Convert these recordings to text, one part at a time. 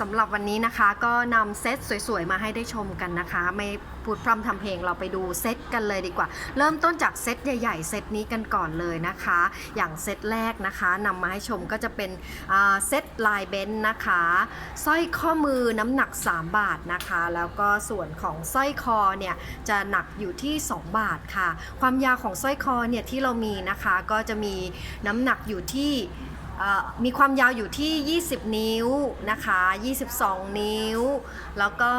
สำหรับวันนี้นะคะก็นำเซตสวยๆ มาให้ได้ชมกันนะคะ ไม่พูดพร่ำทำเพลงเราไปดูเซตกันเลยดีกว่า เริ่มต้นจากเซตใหญ่ๆ เซตนี้กันก่อนเลยนะคะ อย่างเซตแรกนะคะนำมาให้ชมก็จะเป็นเซตลายเบนนะคะสร้อยข้อมือน้ำหนัก 3 บาทนะคะ แล้วก็ส่วนของสร้อยคอเนี่ยจะหนักอยู่ที่ 2 บาทค่ะ ความยาวของสร้อยคอเนี่ยที่เรามีนะคะก็จะมีน้ำหนักอยู่ที่ มีความยาวอยู่ที่ 20 นิ้วนะคะ 22 นิ้ว แล้วก็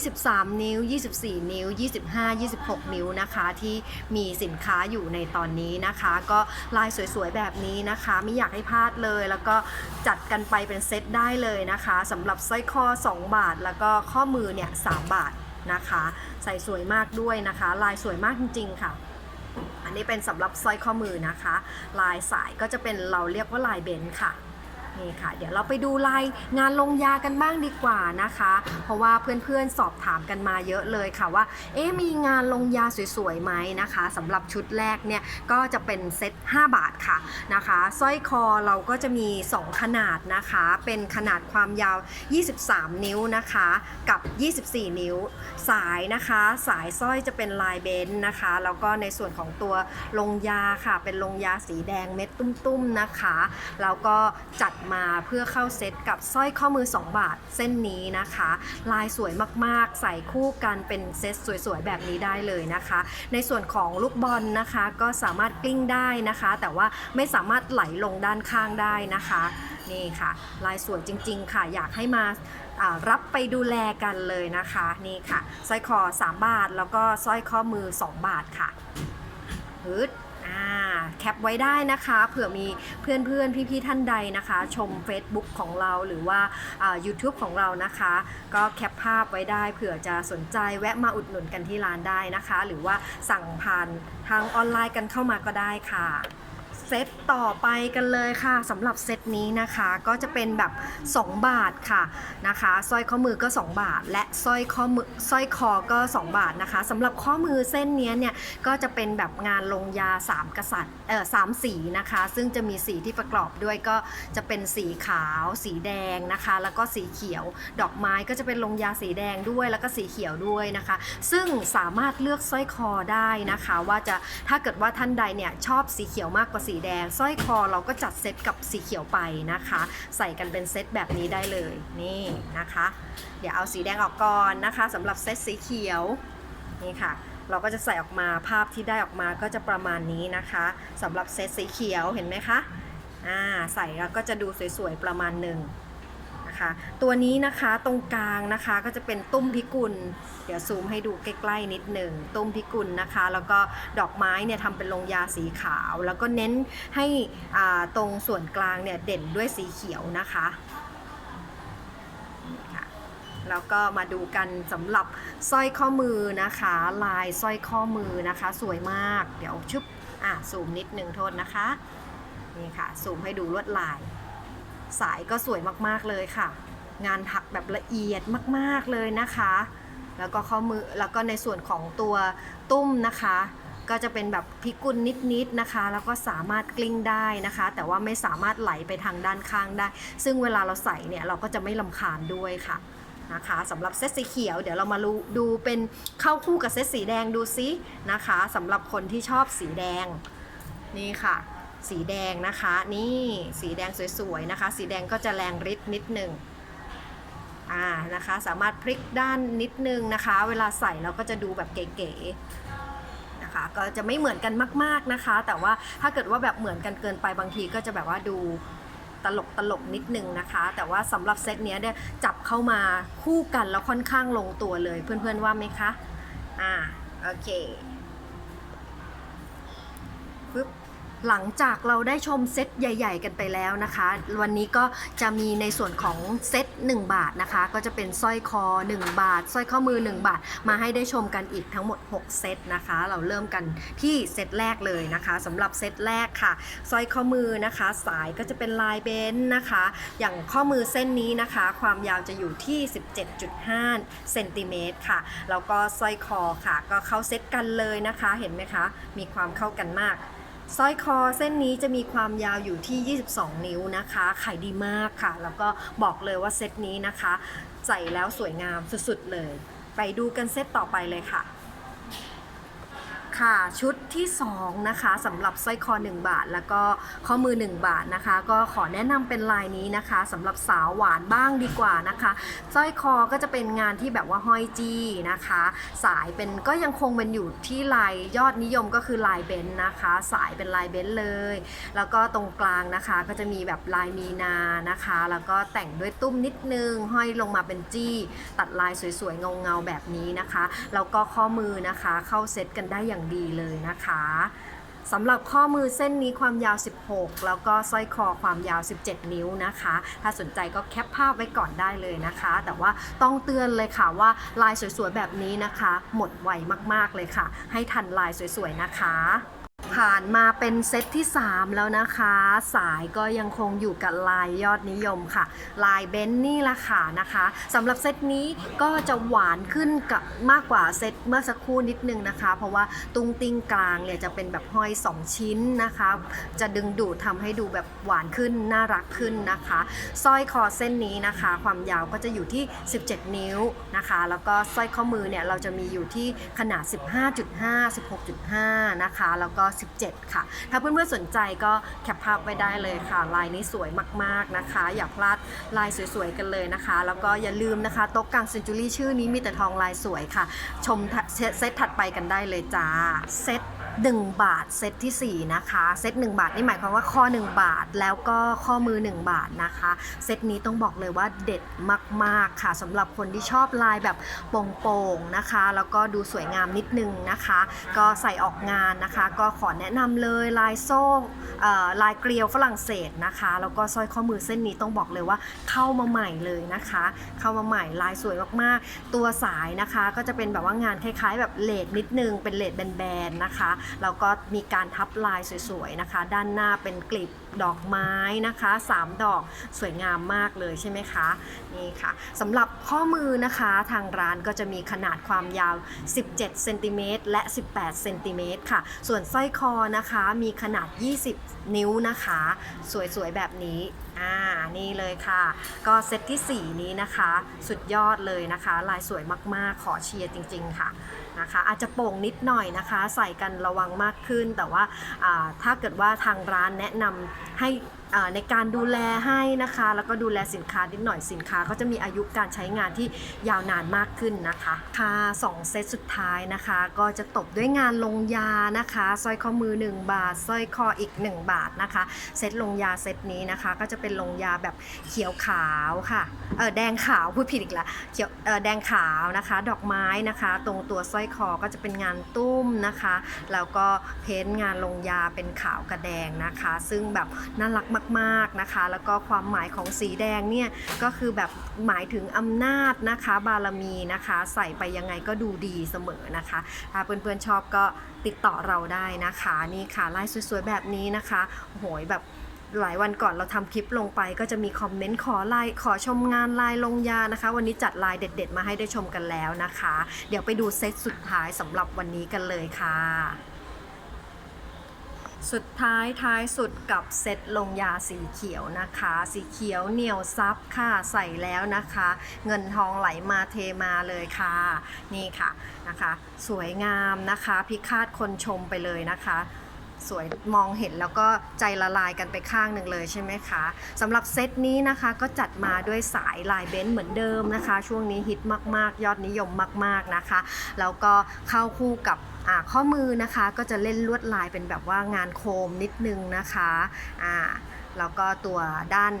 23 นิ้ว 24 นิ้ว 25 26 นิ้วนะคะที่มีสินค้าอยู่ในตอนนี้นะคะ ก็ลายสวยๆ แบบนี้นะคะ ไม่อยากให้พลาดเลย แล้วก็จัดกันไปเป็นเซตได้เลยนะคะสำหรับสร้อยคอ 2 บาท แล้วก็ข้อมือเนี่ย 3 บาทนะคะ ใส่สวยมากด้วยนะคะ ลายสวยมากจริงๆค่ะ นี่เป็นสำหรับสร้อยข้อมือนะคะ ลายสายก็จะเป็นเราเรียกว่าลายเบนซ์ค่ะ นี่ค่ะ เดี๋ยวเราไปดูลายงานลงยากันบ้างดีกว่านะคะ เพราะว่าเพื่อนๆสอบถามกันมาเยอะเลยค่ะว่า เอ๊ะมีงานลงยาสวยๆไหมนะคะสำหรับชุดแรกเนี่ยก็จะเป็นเซ็ต5 บาทค่ะนะคะสร้อยคอเราก็จะมี 2 ขนาดนะคะ เป็นขนาดความยาว 23 นิ้วนะคะ กับ 24 นิ้ว สายนะคะ สายสร้อยจะเป็นลายเบนซ์นะคะ แล้วก็ในส่วนของตัวลงยาค่ะ เป็นลงยาสีแดงเม็ดตุ้มๆนะคะ แล้วก็จัดมาเพื่อเข้าเซตกับสร้อยข้อมือ 2 บาทเส้นนี้นะคะ ลายสวยมากๆ ใส่คู่กันเป็นเซตสวยๆ แบบนี้ได้เลยนะคะ ในส่วนของลูกบอลนะคะก็สามารถกลิ้งได้นะคะ แต่ว่าไม่สามารถไหลลงด้านข้างได้นะคะนี่ค่ะ ลายสวยจริง ๆ ค่ะ อยากให้มารับไปดูแลกันเลยนะคะนี่ค่ะสร้อยคอ 3 บาท แล้วก็สร้อยข้อมือ 2 บาทค่ะฮึด แคปไว้ได้นะคะเผื่อมีเพื่อนๆ พี่ๆ ท่านใดนะคะ ชม Facebook ของเราหรือว่าอ่า YouTube ของเรานะคะ ก็แคปภาพไว้ได้เผื่อจะสนใจแวะมาอุดหนุนกันที่ร้านได้นะคะ หรือว่าสั่งผ่านทางออนไลน์กันเข้ามาก็ได้ค่ะ เซตต่อไปกันเลยค่ะสำหรับเซตนี้นะคะก็จะเป็นแบบ 2 บาทค่ะนะคะสร้อยข้อมือก็ 2 บาท และสร้อยข้อมือสร้อยคอก็ 2 บาทนะคะสำหรับข้อมือเส้นนี้เนี่ยก็จะเป็นแบบงานลงยา 3 กษัตริย์ สามสีนะคะ ซึ่งจะมีสีที่ประกอบด้วยก็จะเป็นสีขาว สีแดงนะคะ แล้วก็สีเขียว ดอกไม้ก็จะเป็นลงยาสีแดงด้วย แล้วก็สีเขียวด้วยนะคะ ซึ่งสามารถเลือกสร้อยคอได้นะคะ ว่าจะถ้าเกิดว่าท่านใดเนี่ยชอบสีเขียวมากกว่าสีแดงสร้อยคอเราก็จัดเซตกับสีเขียวไปนะคะ ใส่กันเป็นเซตแบบนี้ได้เลยนี่นะคะ เดี๋ยวเอาสีแดงออกก่อนนะคะสำหรับเซตสีเขียวนี่ค่ะ เราก็จะใส่ออกมาภาพที่ได้ออกมาก็จะประมาณนี้นะคะสำหรับเซตสีเขียวเห็นไหมคะอ่าใส่แล้วก็จะดูสวยๆประมาณหนึ่งนะคะตัวนี้นะคะตรงกลางนะคะก็จะเป็นตุ้มพิกุล เดี๋ยวซูมให้ดูใกล้ๆนิดหนึ่งตุ้มพิกุลนะคะ แล้วก็ดอกไม้เนี่ยทำเป็นลงยาสีขาว แล้วก็เน้นให้ตรงส่วนกลางเนี่ยเด่นด้วยสีเขียวนะคะ แล้วก็มาดูกันสำหรับสร้อยข้อมือนะคะ ลายสร้อยข้อมือนะคะ สวยมาก เดี๋ยวชุบอะซูมนิดหนึ่งโทษนะคะ นี่ค่ะซูมให้ดูลวดลาย สายก็สวยมากๆเลยค่ะ งานถักแบบละเอียดมากๆเลยนะคะ แล้วก็ข้อมือแล้วก็ในส่วนของตัวตุ้มนะคะก็จะเป็นแบบพิกุลนิดๆนะคะ แล้วก็สามารถกลิ้งได้นะคะ แต่ว่าไม่สามารถไหลไปทางด้านข้างได้ ซึ่งเวลาเราใส่เนี่ยเราก็จะไม่ลำคาญด้วยค่ะ นะคะสำหรับเซตสีเขียวเดี๋ยวเรามาดูดูเป็นเข้าคู่กับเซตสีแดงดูซินะคะสำหรับคนที่ชอบสีแดงนี่ค่ะ สีแดงนะคะ นี่สีแดงสวยๆนะคะ สีแดงก็จะแรงฤทธิ์นิดหนึ่งอ่านะคะสามารถพลิกด้านนิดนึงนะคะ เวลาใส่เราก็จะดูแบบเก๋ๆนะคะก็จะไม่เหมือนกันมาก ๆนะคะ แต่ว่าถ้าเกิดว่าแบบเหมือนกันเกินไปบางทีก็จะแบบว่าดู ตลกตลกนิดนึงนะคะ แต่ว่าสำหรับเซตเนี้ยเนี่ยจับเข้ามาคู่กันแล้วค่อนข้างลงตัวเลยเพื่อนๆว่าไหมคะ อ่า โอเค ปึ๊บ หลังจากเราได้ชมเซตใหญ่ ๆ กันไปแล้วนะคะ วันนี้ก็จะมีในส่วนของเซต1 บาทนะคะ ก็จะเป็นสร้อยคอ 1 บาทสร้อยข้อมือ 1 บาท มาให้ได้ชมกันอีกทั้งหมด 6 เซตนะคะ เราเริ่มกันที่เซตแรกเลยนะคะสำหรับเซตแรกค่ะสร้อยข้อมือนะคะ สายก็จะเป็นลายเบนนะคะ อย่างข้อมือเส้นนี้นะคะ ความยาวจะอยู่ที่ 17.5เซนติเมตรค่ะแล้วก็สร้อยคอค่ะ ก็เข้าเซตกันเลยนะคะ เห็นไหมคะ มีความเข้ากันมาก สร้อยคอเส้นนี้จะมีความยาวอยู่ที่ 22 นิ้วนะคะ ขายดีมากค่ะ แล้วก็บอกเลยว่าเซตนี้นะคะ ใส่แล้วสวยงามสุดๆเลย ไปดูกันเซตต่อไปเลยค่ะ ค่ะชุดที่ 2 นะคะสำหรับสร้อยคอ 1 บาท แล้วก็ข้อมือ 1 บาทนะคะ ก็ขอแนะนำเป็นลายนี้นะคะสำหรับสาวหวานบ้างดีกว่านะคะสร้อยคอก็จะเป็นงานที่แบบว่าห้อยจี้นะคะ สายเป็นก็ยังคงเป็นอยู่ที่ลายยอดนิยมก็คือลายเบนนะคะ สายเป็นลายเบนเลย แล้วก็ตรงกลางนะคะก็จะมีแบบลายมีนานะคะ แล้วก็แต่งด้วยตุ้มนิดนึงห้อยลงมาเป็นจี้ ตัดลายสวยๆเงาๆแบบนี้นะคะแล้วก็ข้อมือนะคะเข้าเซตกันได้อย่างดีเลยนะคะสำหรับข้อมือเส้นนี้ความยาว 16 แล้วก็สร้อยคอความยาว 17 นิ้วนะคะ ถ้าสนใจก็แคปภาพไว้ก่อนได้เลยนะคะ แต่ว่าต้องเตือนเลยค่ะว่าลายสวยๆแบบนี้นะคะ หมดไวมากๆเลยค่ะ ให้ทันลายสวยๆนะคะ ผ่านมาเป็นเซตที่ 3 แล้วนะคะ สายก็ยังคงอยู่กับลายยอดนิยมค่ะ ลายเบนนี่ละค่ะนะคะสำหรับเซตนี้ก็จะหวานขึ้นกับมากกว่าเซตเมื่อสักครู่นิดนึงนะคะ เพราะว่าตุงติ้งกลางเนี่ยจะเป็นแบบห้อย 2 ชิ้นนะคะ จะดึงดูดทำให้ดูแบบหวานขึ้นน่ารักขึ้นนะคะสร้อยคอเส้นนี้นะคะ ความยาวก็จะอยู่ที่ 17 นิ้วนะคะ แล้วก็สร้อยข้อมือเนี่ยเราจะมีอยู่ที่ขนาด 15.5 16.5 นะคะ แล้วก็17ค่ะ ถ้าเพื่อนๆสนใจก็แคปภาพไว้ได้เลยค่ะ ลายนี้สวยมากๆนะคะ อย่าพลาดลายสวยๆกันเลยนะคะ แล้วก็อย่าลืมนะคะโต๊ะกลางเซนจูรี่ชื่อนี้มีแต่ทองลายสวยค่ะ ชมเซตถัดไปกันได้เลยจ้าเซต 1 บาทเซตทีสี่ 4 นะคะ เซต1 บาทนี่หมายความว่าข้อ 1 บาทแล้วก็ข้อมือ 1 บาทนะคะ เซตนี้ต้องบอกเลยว่าเด็ดมาก ๆ ค่ะสำหรับคนที่ชอบลายแบบโป่งๆนะคะ แล้วก็ดูสวยงามนิดนึงนะคะ ก็ใส่ออกงานนะคะ ก็ขอแนะนำเลยลายโซ่ลายเกลียวฝรั่งเศสนะคะ แล้วก็สร้อยข้อมือเส้นนี้ต้องบอกเลยว่าเข้ามาใหม่เลยนะคะ เข้ามาใหม่ลายสวยมากๆ ตัวสายนะคะก็จะเป็นแบบว่างานคล้ายๆ แบบเลดนิดนึงเป็นเลดแบนๆนะคะแล้วก็มีการทับลายสวยๆนะคะ ด้านหน้าเป็นกลีบดอกไม้นะคะ 3 ดอกสวยงามมากเลยใช่ไหมคะนี่ค่ะสำหรับข้อมือนะคะทางร้านก็จะมีขนาดความยาว 17เซนติเมตรและ 18เซนติเมตรค่ะ ส่วนสร้อยคอนะคะมีขนาด 20 นิ้วนะคะ สวยๆแบบนี้อ่านี่เลยค่ะ ก็เซตที่ 4 นี้นะคะ สุดยอดเลยนะคะ ลายสวยมากๆ ขอเชียร์จริง ๆ ค่ะ นะคะ อาจจะโป่งนิดหน่อยนะคะ ใส่กันระวังมากขึ้น แต่ว่าอ่าถ้าเกิดว่าทางร้านแนะนำ ให้ในการดูแลให้นะคะ แล้วก็ดูแลสินค้านิดหน่อยสินค้าก็จะมีอายุการใช้งานที่ยาวนานมากขึ้นนะคะค่ะสองเซตสุดท้ายนะคะ ก็จะตบด้วยงานลงยานะคะสร้อยข้อมือ 1 บาทสร้อยคออีก 1 บาทนะคะ เซตลงยาเซตนี้นะคะ ก็จะเป็นลงยาแบบเขียวขาวค่ะเออแดงขาวพูดผิดอีกแล้วเขียวเออแดงขาวนะคะ ดอกไม้นะคะ ตรงตัวสร้อยคอก็จะเป็นงานตุ้มนะคะแล้วก็เพ้นท์งานลงยาเป็นขาวกระแดงนะคะ ซึ่งแบบน่ารักมากๆนะคะ แล้วก็ความหมายของสีแดงเนี่ยก็คือแบบหมายถึงอำนาจนะคะบารมีนะคะ ใส่ไปยังไงก็ดูดีเสมอนะคะถ้าเพื่อนๆชอบก็ติดต่อเราได้นะคะนี่ค่ะลายสวยๆแบบนี้นะคะโอ้โหยแบบหลายวันก่อนเราทำคลิปลงไปก็จะมีคอมเมนต์ขอลายขอชมงานลายลงยานะคะ วันนี้จัดลายเด็ด ๆ มาให้ได้ชมกันแล้วนะคะ เดี๋ยวไปดูเซตสุดท้ายสำหรับวันนี้กันเลยค่ะ สุดท้ายท้ายสุดกับเซตลงยาสีเขียวนะคะ สีเขียวเหนียวซับค่ะใส่แล้วนะคะ เงินทองไหลมาเทมาเลยค่ะ นี่ค่ะนะคะ สวยงามนะคะ พิคาดคนชมไปเลยนะคะสวยมองเห็นแล้วก็ใจละลายกันไปข้างหนึ่งเลยใช่ไหมคะสำหรับเซตนี้นะคะก็จัดมาด้วยสายลายเบนซ์เหมือนเดิมนะคะ ช่วงนี้ฮิตมากๆ ยอดนิยมมาก ๆนะคะ แล้วก็เข้าคู่กับ ข้อมือนะคะก็จะเล่นลวดลายเป็นแบบว่างานโคมนิดนึงนะคะอ่าแล้วก็ตัวด้าน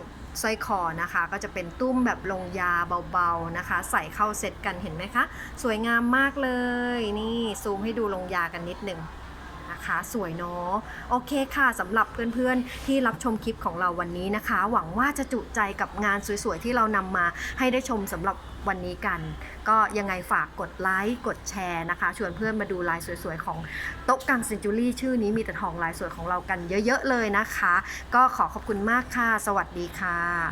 สร้อยคอนะคะ ก็จะเป็นตุ้มแบบลงยาเบาๆนะคะ ใส่เข้าเซตกันเห็นไหมคะ สวยงามมากเลยนี่ซูมให้ดูลงยากันนิดนึงนะคะสวยเนาะโอเคค่ะสำหรับเพื่อนๆ ที่รับชมคลิปของเราวันนี้นะคะ หวังว่าจะจุใจกับงานสวยๆ ที่เรานำมาให้ได้ชมสำหรับ วันนี้กัน ก็ยังไงฝากกดไลค์กดแชร์นะคะ ชวนเพื่อนมาดูลายสวยๆ ของโต๊ะกังเซนจูรี่ชื่อนี้มีแต่ทองลายสวยของเรากันเยอะๆเลยนะคะ ก็ขอขอบคุณมากค่ะ สวัสดีค่ะ